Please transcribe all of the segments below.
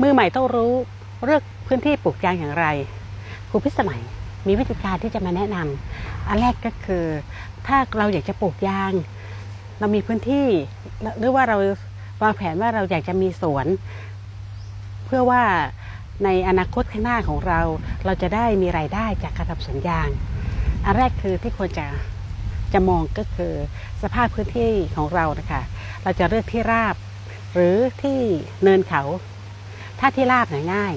มือใหม่ต้องรู้เลือกพื้นที่ปลูกยางอย่างไรครูพิสมัยมีวิธีการที่จะมาแนะนำอันแรกก็คือ ถ้าเราอยากจะปลูกยาง เรามีพื้นที่หรือว่าเราวางแผนว่าเราอยากจะมีสวน เพื่อว่าในอนาคตข้างหน้าของเรา เราจะได้มีรายได้จากการทำสวนยาง อันแรกคือที่ควรจะจะมองก็คือสภาพพื้นที่ของเรานะคะ เราจะเลือกที่ราบ หรือที่เนินเขา ถ้าที่ราบเนี่ยง่าย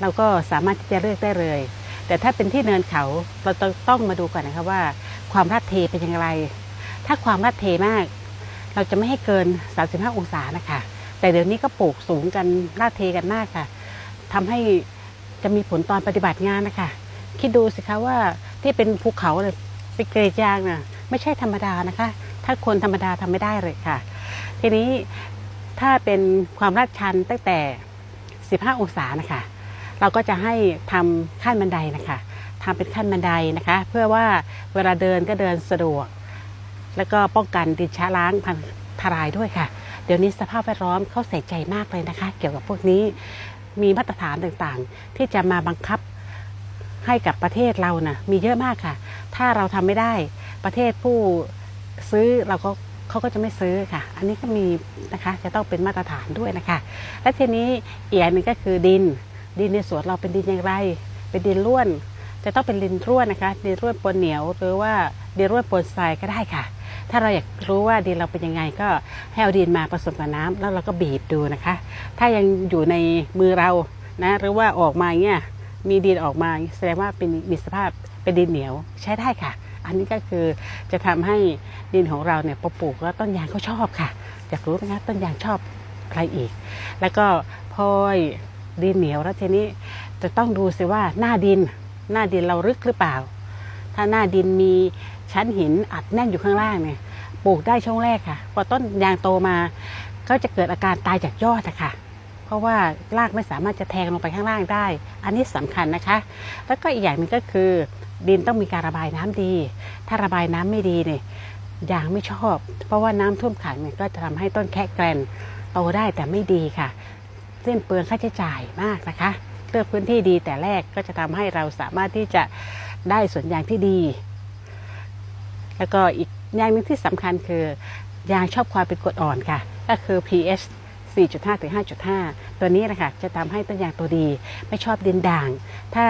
เราก็สามารถที่จะเลือกได้เลย แต่ถ้าเป็นที่เนินเขาเราต้องมาดูก่อนนะคะว่า ความลาดเทเป็นอย่างไร ถ้าความลาดเทมาก เราจะไม่ให้เกิน 35 องศานะคะ แต่เดี๋ยวนี้ก็ปลูกสูงกันลาดเทกันมากค่ะทำให้จะมีผลตอนปฏิบัติงานนะคะ คิดดูสิคะว่าที่เป็นภูเขาเลยเป็นเกรดยางน่ะไม่ใช่ธรรมดานะคะ ถ้าคนธรรมดาทำไม่ได้เลยค่ะ ทีนี้ถ้าเป็นความลาดชันตั้งแต่ 15 องศานะคะ เราก็จะให้ทำขั้นบันไดนะคะทำเป็นขั้นบันไดนะคะ เพื่อว่าเวลาเดินก็เดินสะดวก แล้วก็ป้องกันดินช้าล้างพันทลายด้วยค่ะ เดี๋ยวนี้สภาพแวดล้อมเขาใส่ใจมากเลยนะคะ เกี่ยวกับพวกนี้มีมาตรฐานต่างๆ ที่จะมาบังคับให้กับประเทศเรานะ่ะมีเยอะมากค่ะ ถ้าเราทำไม่ได้ประเทศผู้ซื้อเราก็ เขาก็จะไม่ซื้อค่ะ อันนี้ก็มีนะคะจะต้องเป็นมาตรฐานด้วยนะคะ และทีนี้อีกอย่างหนึ่งก็คือดิน ดินในสวนเราเป็นดินอย่างไร เป็นดินร่วน จะต้องเป็นดินร่วนนะคะ ดินร่วนปนเหนียวหรือว่าดินร่วนปนทรายก็ได้ค่ะ ถ้าเราอยากรู้ว่าดินเราเป็นยังไงก็ให้เอาดินมาผสมกับน้ำแล้วเราก็บีบดูนะคะ ถ้ายังอยู่ในมือเรานะหรือว่าออกมาเงี้ยมีดินออกมาแสดงว่าเป็นมีสภาพเป็นดินเหนียวใช้ได้ค่ะ อันนี้ก็คือจะทำให้ดินของเราเนี่ยพอปลูกแล้วต้นยางเขาชอบค่ะอยากรู้ไหมคะต้นยางชอบอะไรอีก แล้วก็พอยดินเหนียวแล้วทีนี้จะต้องดูสิว่าหน้าดิน หน้าดินเราลึกหรือเปล่า ถ้าหน้าดินมีชั้นหินอัดแน่นอยู่ข้างล่างเนี่ยปลูกได้ช่วงแรกค่ะ พอต้นยางโตมาก็จะเกิดอาการตายจากยอดอะค่ะ เพราะว่ารากไม่สามารถจะแทงลงไปข้างล่างได้ อันนี้สำคัญนะคะ แล้วก็อีกอย่างหนึ่งก็คือ ดินต้องมีการระบายน้ำดี ถ้าระบายน้ำไม่ดีเนี่ยยางไม่ชอบ เพราะว่าน้ำท่วมขังเนี่ยก็จะทำให้ต้นแคะแกรนโตได้แต่ไม่ดีค่ะเส้นเปลืองค่าใช้จ่ายมากนะคะเลือกพื้นที่ดีแต่แรกก็จะทำให้เราสามารถที่จะได้สวนยางที่ดี แล้วก็อีกอย่างหนึงที่สำคัญคือยางชอบความเป็นกรดอ่อนค่ะ ก็คือ pH 4.5ถึง5.5 ตัวนี้นะคะจะทำให้ต้นยางตัวดี ไม่ชอบดินด่าง ถ้า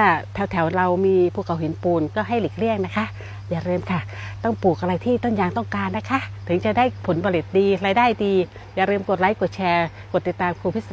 แถวๆเรามีภูเขาหินปูนก็ให้หลีกเลี่ยงนะคะอย่าลืมค่ะ ต้องปลูกอะไรที่ต้นยางต้องการนะคะ ถึงจะได้ผลผลิตดีรายได้ดี อย่าลืมกดไลค์กดแชร์ กดติดตามครูพิส